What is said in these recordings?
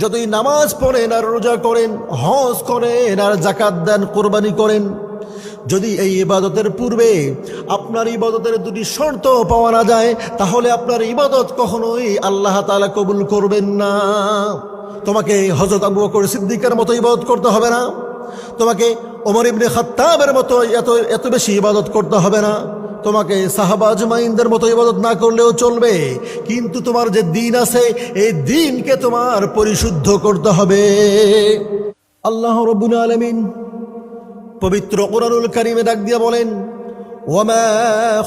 যতই নামাজ পড়েন আর রোজা করেন, হজ করেন আর জাকাত দেন, কোরবানি করেন, যদি এই ইবাদতের পূর্বে আপনার ইবাদতের দুটি শর্ত পাওয়া না যায়, তাহলে আপনার ইবাদত কখনোই আল্লাহ তাআলা কবুল করবেন না। তোমাকে হজরত আবু বকর সিদ্দিকের মতো ইবাদত করতে হবে না। তোমাকে ওমর ইবনে খাত্তাবের মতো এত এত বেশি ইবাদত করতে হবে না। তোমাকে সাহাবা আজমাইনদের মতো ইবাদত না করলেও চলবে। কিন্তু তোমার যে দিন আছে, এই দিনকে তোমার পরিশুদ্ধ করতে হবে। আল্লাহ রব্বুল আলমিন পবিত্র কোরআনুল কারিমে ডাক দিয়ে বলেন, ওয়ামা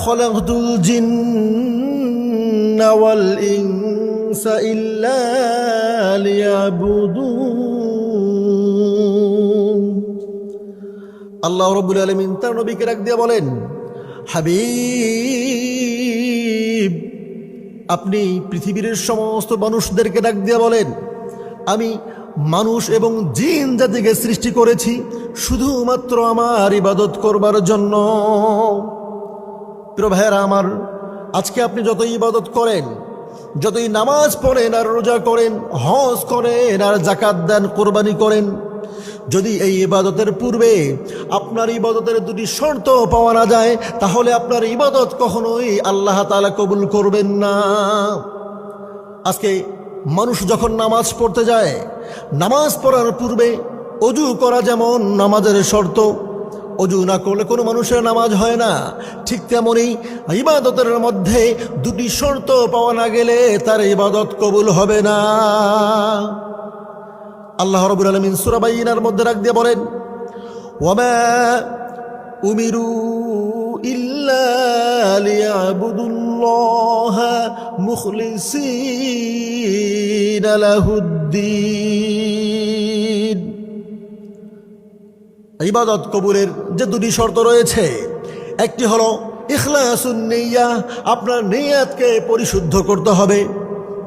খলাকতুল জিন্না ওয়াল ইনসা ইল্লা লিয়াবুদুন। আল্লাহ রব্বুল আলমিন তার নবীকে ডাক দিয়ে বলেন হাবিব, আপনি পৃথিবীর সমস্ত মানুষদেরকে ডাক দিয়ে বলেন, আমি মানুষ এবং জিন জাতিকে সৃষ্টি করেছি শুধুমাত্র আমার ইবাদত করবার জন্য। প্রিয় আমার, আজকে আপনি যত ইবাদত করেন, যতই নামাজ পড়েন আর রোজা করেন, হজ করেন আর জাকাত দেন, কোরবানি করেন যদি এই ইবাদতের পূর্বে আপনার ইবাদতের দুটি শর্ত পাওয়া না যায়, তাহলে আপনার ইবাদত কখনোই আল্লাহ তাআলা কবুল করবেন না। আজকে মানুষ যখন নামাজ পড়তে যায়, নামাজ পড়ার পূর্বে অজু করা যেমন নামাজের শর্ত, অজু না করলে কোনো মানুষের নামাজ হয় না। ঠিক তেমনই ইবাদতের মধ্যে দুটি শর্ত পাওয়া না গেলে তার ইবাদত কবুল হবে না। আল্লাহ রবুল আলমিন সুরাবাইনার মধ্যে রাখ দিয়ে বলেন উমিরু ইল্লা লিয়াবুদুল্লাহ মুখলিসিন লাহুদ্দিন। ইবাদত কবুরের যে দুটি শর্ত রয়েছে, একটি হলো ইখলাসুন আপনার নেয়াতকে পরিশুদ্ধ করতে হবে।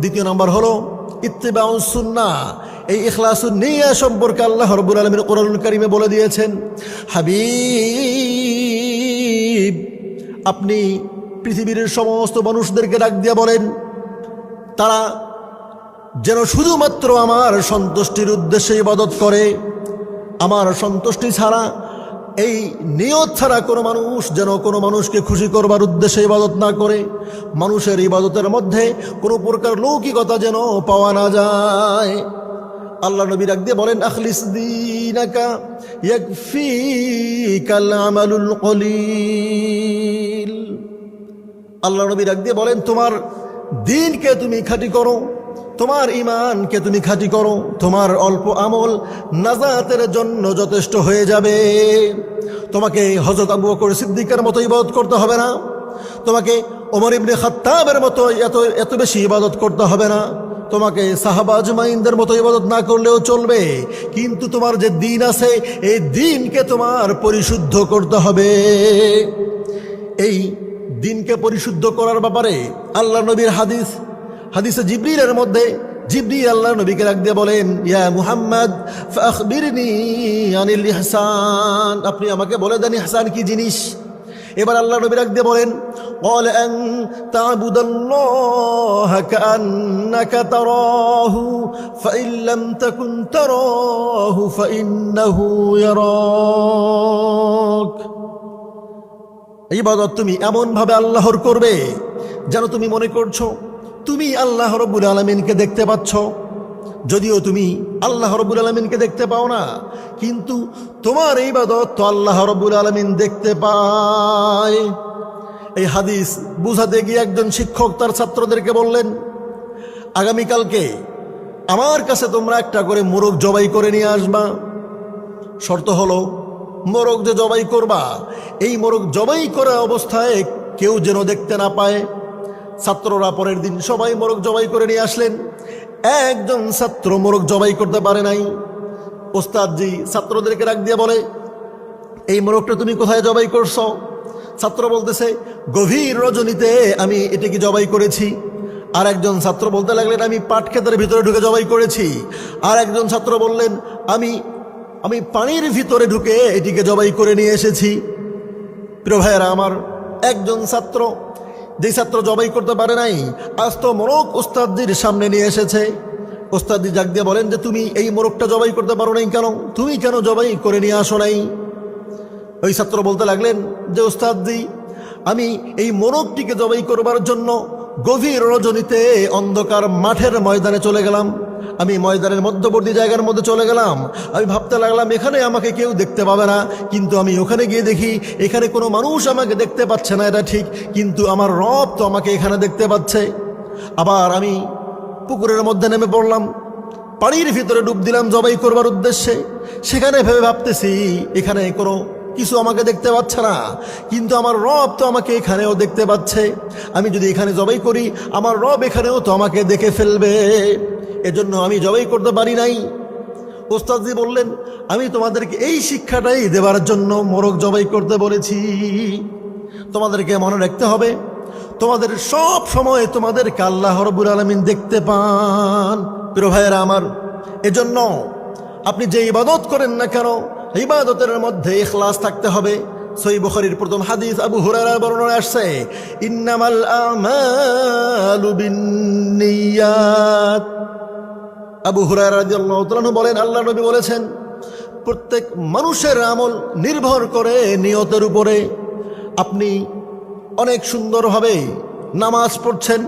দ্বিতীয় নম্বর হলো ইত্তেবাউন সুন্না। এই ইখলাসুন নেইয়া সম্পর্কে আল্লাহ রব্বুল আলমীর কোরআন কারিমে বলে দিয়েছেন, হাবিব, আপনি পৃথিবীর সমস্ত মানুষদেরকে ডাক দিয়া বলেন, তারা যেন শুধুমাত্র আমার সন্তুষ্টির উদ্দেশ্যে ইবাদত করে, আমার সন্তুষ্টি ছাড়া এই নিয়ত ছাড়া কোনো মানুষ যেন কোনো মানুষকে খুশি করবার উদ্দেশ্যে ইবাদত না করে। মানুষের ইবাদতের মধ্যে কোনো প্রকার লৌকিকতা যেন পাওয়া না যায়। আল্লাহ নবী রাখ দিয়ে বলেন, আখলিস আল্লাহ নবী রাখ দিয়ে বলেন, তোমার দিনকে তুমি খাঁটি করো। তোমার ইমানকে তুমি খাঁটি করো, তোমার অল্প আমল নাজাতের জন্য যথেষ্ট হয়ে যাবে। তোমাকে হজরত আবু বকর সিদ্দিকের মতো ইবাদত করতে হবে না। তোমাকে ওমর ইবনে খাত্তাবের মতো এত এত বেশি ইবাদত করতে হবে না। তোমাকে সাহাবা আজমাইনদের মতো ইবাদত না করলেও চলবে। কিন্তু তোমার যে দিন আছে, এই দিনকে তোমার পরিশুদ্ধ করতে হবে। এই দিনকে পরিশুদ্ধ করার ব্যাপারে আল্লাহ নবীর হাদিস হাদিসে জিবরিলের মধ্যে জিবরি আল্লাহ নবীকে রাখ দিয়ে বলেন ইয়া মুহাম্মদ ফাখবিরনি আনিল ইহসান আপনি আমাকে বলে দেন ইহসান কি জিনিস এবার আল্লাহ নবী রাখ দিয়ে বলেন قال أن تعبد الله كأنك تراه فإن لم تكن تراه فإنه يراك ইবাদত তুমি এমনভাবে আল্লাহর করবে যেন তুমি মনে করছো তুমি আল্লাহ রব্বুল আলমিনকে দেখতে পাচ্ছ। যদিও তুমি আল্লাহ রব্বুল আলমিনকে দেখতে পাও না, কিন্তু তোমার এই বাদত তো আল্লাহ রব্বুল আলমিন দেখতে পায়। এই হাদিস বুঝাতে গিয়ে একজন শিক্ষক তার ছাত্রদেরকে বললেন, আগামীকালকে আমার কাছে তোমরা একটা করে মোরগ জবাই করে নিয়ে আসবা। শর্ত হলো, মোরগ যে জবাই করবা, এই মোরগ জবাই করা অবস্থায় কেউ যেন দেখতে না পায়। ছাত্ররা পরের দিন সবাই মোরগ জবাই করে নিয়ে আসলেন। একজন ছাত্র মোরগ জবাই করতে পারে নাই। ওস্তাদজি ছাত্রদেরকে রাখ দিয়ে বলে, এই মোরগটা তুমি কোথায় জবাই করছ? ছাত্র বলতেছে, গভীর রজনীতে আমি এটাকে জবাই করেছি। আর একজন ছাত্র বলতে লাগলেন, আমি পাট ক্ষেতের ভিতরে ঢুকে জবাই করেছি। আর একজন ছাত্র বললেন, আমি আমি পানির ভিতরে ঢুকে এটিকে জবাই করে নিয়ে এসেছি। প্রিয় আমার একজন ছাত্র যে ছাত্র জবাই করতে পারে নাই, আজ তো মোরক উস্তাদজির সামনে নিয়ে এসেছে। ওস্তাদি জাগ দিয়ে বলেন যে, তুমি এই মোরগটা জবাই করতে পারো নাই কেন? তুমি কেন জবাই করে নিয়ে আসো নাই? ওই ছাত্র বলতে লাগলেন যে উস্তাদি আমি এই মোরগটিকে জবাই করবার জন্য গভীর রজনীতে অন্ধকার মাঠের ময়দানে চলে গেলাম। আমি ময়দানের মধ্যবর্তী জায়গার মধ্যে চলে গেলাম। আমি ভাবতে লাগলাম, এখানে আমাকে কেউ দেখতে পাবে না। কিন্তু আমি ওখানে গিয়ে দেখি, এখানে কোনো মানুষ আমাকে দেখতে পাচ্ছে না, এটা ঠিক। কিন্তু আমার রব তো আমাকে এখানে দেখতে পাচ্ছে। আবার আমি পুকুরের মধ্যে নেমে পড়লাম। পানির ভিতরে ডুব দিলাম জবাই করবার উদ্দেশ্যে। সেখানে ভেবে ভাবতেছি, এখানে কোনো কিছু আমাকে দেখতে পাচ্ছে না। কিন্তু আমার রব তো আমাকে এখানেও দেখতে পাচ্ছে। আমি যদি এখানে জবাই করি, আমার রব এখানেও তো আমাকে দেখে ফেলবে। এজন্য আমি জবাই করতে পারি নাই। ওস্তাদজি বললেন, আমি তোমাদেরকে এই শিক্ষাটাই দেবার জন্য মোরগ জবাই করতে বলেছি। তোমাদেরকে মনে রাখতে হবে, তোমাদের সব সময় তোমাদেরকে আল্লাহ রবুল আলমিন দেখতে পান। প্রিয় ভাইয়েরা আমার, এজন্য আপনি যে ইবাদত করেন না কেন ইবাদতের মধ্যে ইখলাস থাকতে হবে। সই বুখারীর প্রথম হাদিস আবু হুরায়রা বর্ণনা আসছে, ইন্নামাল আমালু বিন্নিয়াত। আবু হুরায়রা রাদিয়াল্লাহু তাআলা বলেন আল্লাহ নবী বলেছেন, প্রত্যেক মানুষের আমল নির্ভর করে নিয়তের উপরে। আপনি অনেক সুন্দরভাবে নামাজ পড়ছেন,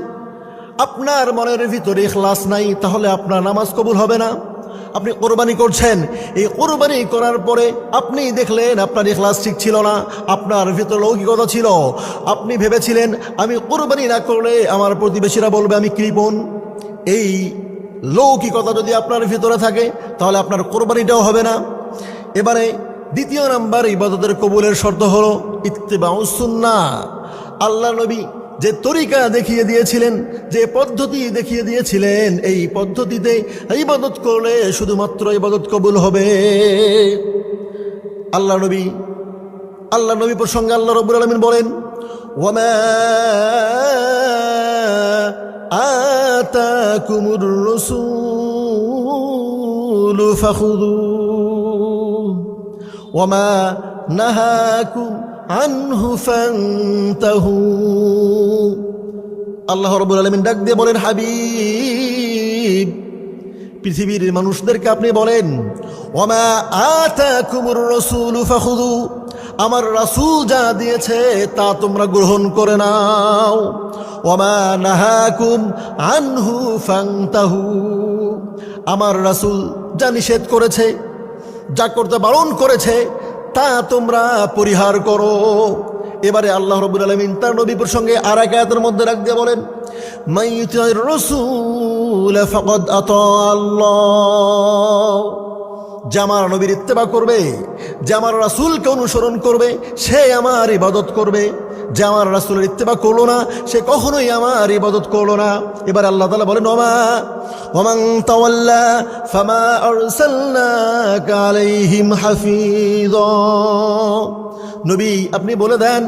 আপনার মনের ভিতরে ইখলাস নাই, তাহলে আপনার নামাজ কবুল হবে না। আপনি কোরবানি করছেন। এই কোরবানি করার পরে আপনি দেখলেন আপনার ইখলাস ঠিক ছিল না, আপনার ভিতরে লৌকিকতা ছিল। আপনি ভেবেছিলেন, আমি কোরবানি না করলে আমার প্রতিবেশীরা বলবে আমি কৃপণ। এই লৌকিকতা যদি আপনার ভিতরে থাকে, তাহলে আপনার কোরবানিটাও হবে না। এবারে দ্বিতীয় নাম্বার ইবাদতের কবুলের শর্ত হলো ইত্তেবাউসুন্না আল্লাহ নবী যে তরিকা দেখিয়ে দিয়েছিলেন, যে পদ্ধতি দেখিয়ে দিয়েছিলেন, এই পদ্ধতিতে ইবাদত করলে শুধুমাত্র ইবাদত কবুল হবে। আল্লাহ নবী আল্লাহ নবী প্রসঙ্গে আল্লাহ রবুল আলমিন বলেন ওমা আতাকুমুর রসুল ওমা আনহু ফান্তাহু। আল্লাহ রবুল আলমিন ডাক দিয়ে বলেন, হাবিব, পৃথিবীর মানুষদেরকে আপনি বলেন রসুল ফাখুদু আমার রাসূল যা দিয়েছে তা তোমরা গ্রহণ করে নাও। নাহাকুম আনহু আমার রাসুল যা নিষেধ করেছে, যা করতে বারণ করেছে, তা তোমরা পরিহার করো। এবারে আল্লাহ রবুল আলমিন তার নবী প্রসঙ্গে আর এক আয়াতের মধ্যে রাখ দিয়ে বলেন রসুল আত নবীর ইত্তেবা করবে জামার রাসুলকে অনুসরণ করবে, সে আমার ইবাদত করবে। যে আমার রাসুলের ইত্তেবা করল না, সে কখনোই আমার ইবাদত করল না। এবার আল্লাহ তালা বলেন, ওমা ওমাং তাওয়াল্লা ফামা আরসালনাকা আলাইহিম হাফিজ নবী, আপনি বলে দেন,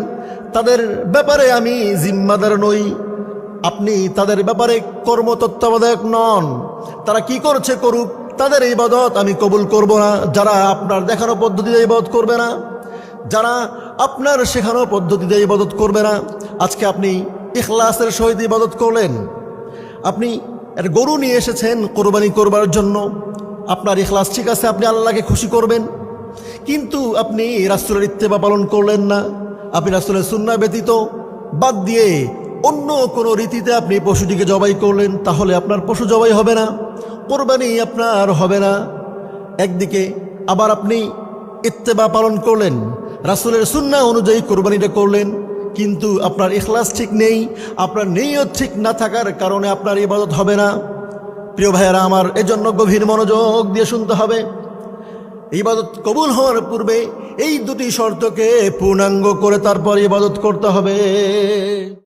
তাদের ব্যাপারে আমি জিম্মাদার নই। আপনি তাদের ব্যাপারে কর্ম তত্ত্বাবধায়ক নন। তারা কি করছে করুক, তাদের ইবাদত আমি কবুল করব না। যারা আপনার দেখানো পদ্ধতিতে ইবাদত করবে না, যারা আপনার শেখানো পদ্ধতিতে ইবাদত করবে না। আজকে আপনি ইখলাসের সহিত ইবাদত করলেন। আপনি এর গরু নিয়ে এসেছেন কোরবানি করবার জন্য। আপনার ইখলাস ঠিক আছে, আপনি আল্লাহকে খুশি করবেন। কিন্তু আপনি রাসুলের ইত্তেবা পালন করলেন না। আপনি রাসুলের সুন্না ব্যতীত বাদ দিয়ে অন্য কোনো রীতিতে আপনি পশুটিকে জবাই করলেন, তাহলে আপনার পশু জবাই হবে না। কোরবানি আপনার হবে না। একদিকে আবার আপনি ইত্তেবা পালন করলেন, রাসুলের সুন্না অনুযায়ী কোরবানিটা করলেন, কিন্তু আপনার ইখলাস ঠিক নেই, আপনার নেইও ঠিক না থাকার কারণে আপনার ইবাদত হবে না। প্রিয় ভাইয়েরা, আমার এজন্য গভীর মনোযোগ দিয়ে শুনতে হবে। ইবাদত কবুল হওয়ার পূর্বে এই দুটি শর্তকে পূর্ণাঙ্গ করে তারপর ইবাদত করতে হবে।